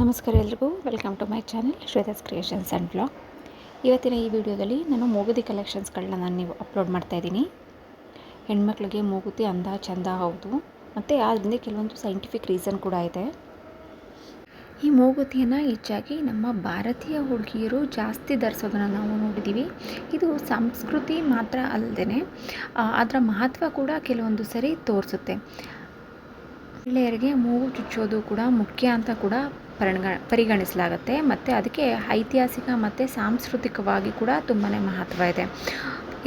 ನಮಸ್ಕಾರ ಎಲ್ರಿಗೂ. Welcome to my channel Shwetha's creations and blog ಇವತ್ತಿನ ಈ ವಿಡಿಯೋದಲ್ಲಿ ನಾನು ಮೂಗುತಿ ಕಲೆಕ್ಷನ್ಸ್ಗಳನ್ನ ನಾನು ನೀವು ಅಪ್ಲೋಡ್ ಮಾಡ್ತಾಯಿದ್ದೀನಿ ಹೆಣ್ಮಕ್ಳಿಗೆ ಮೂಗುತಿ ಅಂದ ಚಂದ ಹೌದು. ಮತ್ತು ಅದರಿಂದ ಕೆಲವೊಂದು ಸೈಂಟಿಫಿಕ್ ರೀಸನ್ ಕೂಡ ಇದೆ. ಈ ಮೂಗುತಿಯನ್ನು ಹೆಚ್ಚಾಗಿ ನಮ್ಮ ಭಾರತೀಯ ಹುಡುಗಿಯರು ಜಾಸ್ತಿ ಧರಿಸೋದನ್ನು ನಾವು ನೋಡಿದ್ದೀವಿ ಇದು ಸಂಸ್ಕೃತಿ ಮಾತ್ರ ಅಲ್ಲದೆ ಅದರ ಮಹತ್ವ ಕೂಡ ಕೆಲವೊಂದು ಸರಿ ತೋರಿಸುತ್ತೆ. ಮಹಿಳೆಯರಿಗೆ ಮೂಗು ಚುಚ್ಚೋದು ಕೂಡ ಮುಖ್ಯ ಅಂತ ಕೂಡ ಪರಿಗ ಪರಿಗಣಿಸಲಾಗುತ್ತೆ ಮತ್ತು ಅದಕ್ಕೆ ಐತಿಹಾಸಿಕ ಮತ್ತು ಸಾಂಸ್ಕೃತಿಕವಾಗಿ ಕೂಡ ತುಂಬಾ ಮಹತ್ವ ಇದೆ.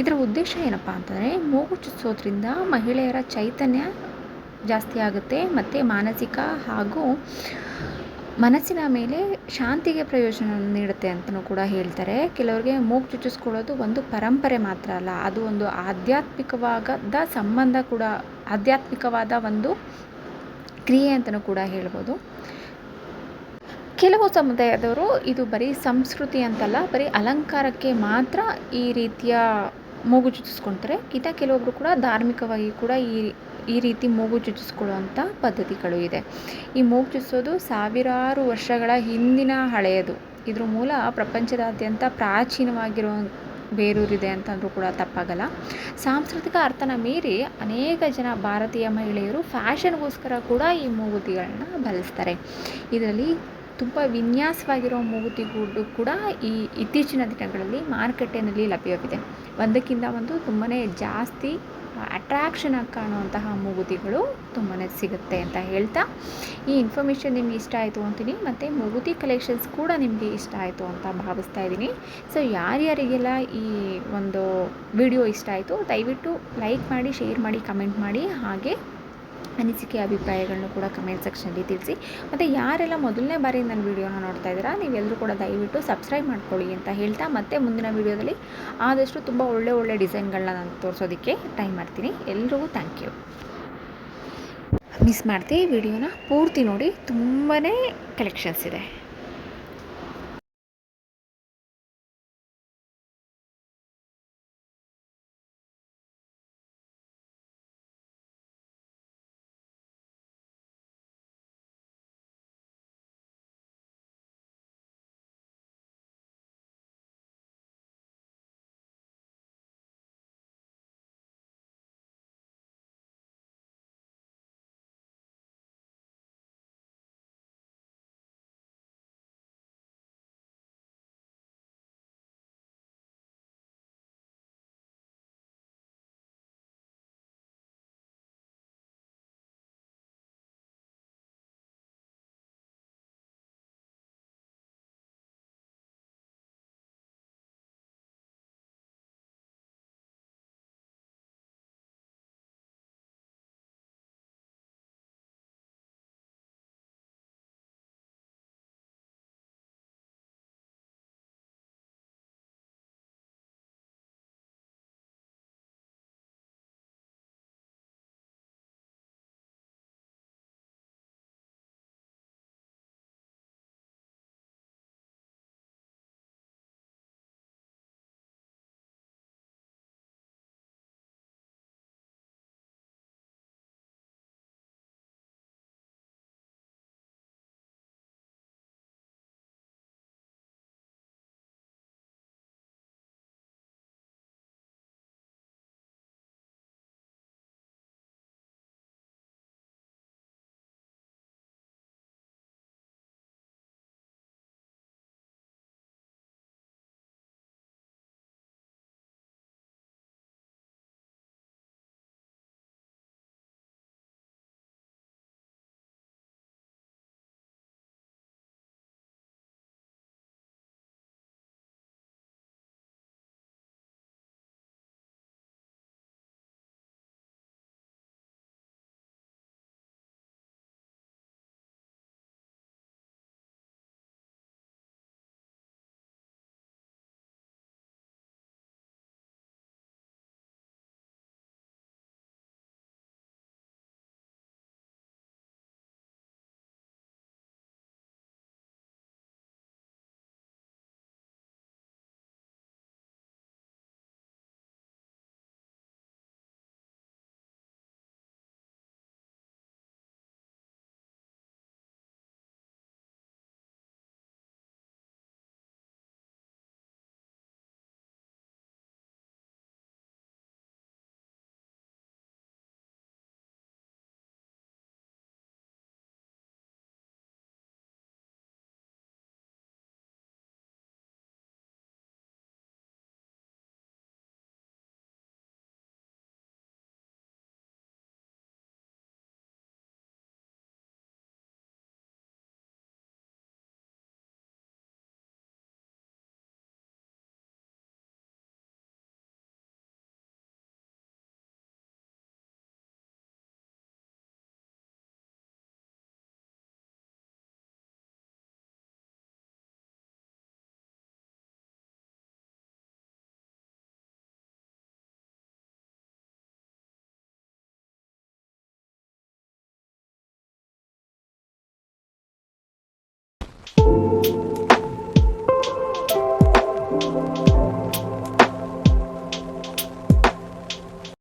ಇದರ ಉದ್ದೇಶ ಏನಪ್ಪ ಅಂತಂದರೆ ಮೂಗು ಚುಚ್ಚೋದ್ರಿಂದ ಮಹಿಳೆಯರ ಚೈತನ್ಯ ಜಾಸ್ತಿ ಆಗುತ್ತೆ ಮತ್ತು ಮಾನಸಿಕ ಹಾಗೂ ಮನಸ್ಸಿನ ಮೇಲೆ ಶಾಂತಿಗೆ ಪ್ರಯೋಜನ ನೀಡುತ್ತೆ ಅಂತಲೂ ಕೂಡ ಹೇಳ್ತಾರೆ. ಕೆಲವರಿಗೆ ಮೂಗು ಚುಚ್ಚಿಸ್ಕೊಳ್ಳೋದು ಒಂದು ಪರಂಪರೆ ಮಾತ್ರ ಅಲ್ಲ, ಅದು ಒಂದು ಆಧ್ಯಾತ್ಮಿಕವಾದ ಸಂಬಂಧ ಕೂಡ, ಆಧ್ಯಾತ್ಮಿಕವಾದ ಒಂದು ಕ್ರಿಯೆ ಅಂತಲೂ ಕೂಡ ಹೇಳ್ಬೋದು. ಕೆಲವು ಸಮುದಾಯದವರು ಇದು ಬರೀ ಸಂಸ್ಕೃತಿ ಅಂತಲ್ಲ, ಬರೀ ಅಲಂಕಾರಕ್ಕೆ ಮಾತ್ರ ಈ ರೀತಿಯ ಮೂಗು ಚುಚ್ಚಿಸ್ಕೊಳ್ತಾರೆ ಇತ ಕೆಲವೊಬ್ಬರು ಕೂಡ ಧಾರ್ಮಿಕವಾಗಿ ಕೂಡ ಈ ಈ ರೀತಿ ಮೂಗು ಚುಚ್ಚಿಸ್ಕೊಳ್ಳುವಂಥ ಪದ್ಧತಿಗಳು ಇದೆ. ಈ ಮೂಗು ಚುಚ್ಚಿಸೋದು ಸಾವಿರಾರು ವರ್ಷಗಳ ಹಿಂದಿನ ಹಳೆಯದು. ಇದ್ರ ಮೂಲ ಪ್ರಪಂಚದಾದ್ಯಂತ ಪ್ರಾಚೀನವಾಗಿರೋ ಬೇರೂರಿದೆ ಅಂತಂದರೂ ಕೂಡ ತಪ್ಪಾಗಲ್ಲ. ಸಾಂಸ್ಕೃತಿಕ ಅರ್ಥನ ಮೀರಿ ಅನೇಕ ಜನ ಭಾರತೀಯ ಮಹಿಳೆಯರು ಫ್ಯಾಷನ್ಗೋಸ್ಕರ ಕೂಡ ಈ ಮೂಗುತಿಗಳನ್ನ ಬಳಸ್ತಾರೆ. ಇದರಲ್ಲಿ ತುಂಬ ವಿನ್ಯಾಸವಾಗಿರೋ ಮೂಗುತಿಗಳು ಕೂಡ ಈ ಇತ್ತೀಚಿನ ದಿನಗಳಲ್ಲಿ ಮಾರುಕಟ್ಟೆಯಲ್ಲಿ ಲಭ್ಯವಿದೆ. ಒಂದಕ್ಕಿಂತ ಒಂದು ತುಂಬಾ ಜಾಸ್ತಿ ಅಟ್ರ್ಯಾಕ್ಷನ್ ಆಗಿ ಕಾಣುವಂತಹ ಮೂಗುತಿಗಳು ತುಂಬಾ ಸಿಗುತ್ತೆ ಅಂತ ಹೇಳ್ತಾ. ಈ ಇನ್ಫಾರ್ಮೇಷನ್ ನಿಮ್ಗೆ ಇಷ್ಟ ಆಯಿತು ಅಂತೀನಿ. ಮತ್ತು ಮೂಗುತಿ ಕಲೆಕ್ಷನ್ಸ್ ಕೂಡ ನಿಮಗೆ ಇಷ್ಟ ಆಯಿತು ಅಂತ ಭಾವಿಸ್ತಾ ಇದ್ದೀನಿ. ಸೊ ಯಾರ್ಯಾರಿಗೆಲ್ಲ ಈ ಒಂದು ವಿಡಿಯೋ ಇಷ್ಟ ಆಯಿತು, ದಯವಿಟ್ಟು ಲೈಕ್ ಮಾಡಿ ಶೇರ್ ಮಾಡಿ ಕಮೆಂಟ್ ಮಾಡಿ, ಹಾಗೆ ಅನಿಸಿಕೆ ಅಭಿಪ್ರಾಯಗಳನ್ನು ಕೂಡ ಕಮೆಂಟ್ ಸೆಕ್ಷನಲ್ಲಿ ತಿಳಿಸಿ. ಮತ್ತು ಯಾರೆಲ್ಲ ಮೊದಲನೇ ಬಾರಿ ನನ್ನ ವೀಡಿಯೋನ ನೋಡ್ತಾ ಇದ್ದೀರಾ ನೀವೆಲ್ಲರೂ ಕೂಡ ದಯವಿಟ್ಟು ಸಬ್ಸ್ಕ್ರೈಬ್ ಮಾಡ್ಕೊಳ್ಳಿ ಅಂತ ಹೇಳ್ತಾ ಮತ್ತೆ ಮುಂದಿನ ವೀಡಿಯೋದಲ್ಲಿ ಆದಷ್ಟು ತುಂಬ ಒಳ್ಳೆ ಒಳ್ಳೆ ಡಿಸೈನ್ಗಳನ್ನ ನಾನು ತೋರಿಸೋದಕ್ಕೆ ಟ್ರೈ ಮಾಡ್ತೀನಿ. ಎಲ್ರಿಗೂ ಥ್ಯಾಂಕ್ ಯು ಮಿಸ್ ಮಾಡ್ತೀವಿ ವಿಡಿಯೋನ ಪೂರ್ತಿ ನೋಡಿ ತುಂಬಾ ಕಲೆಕ್ಷನ್ಸ್ ಇದೆ.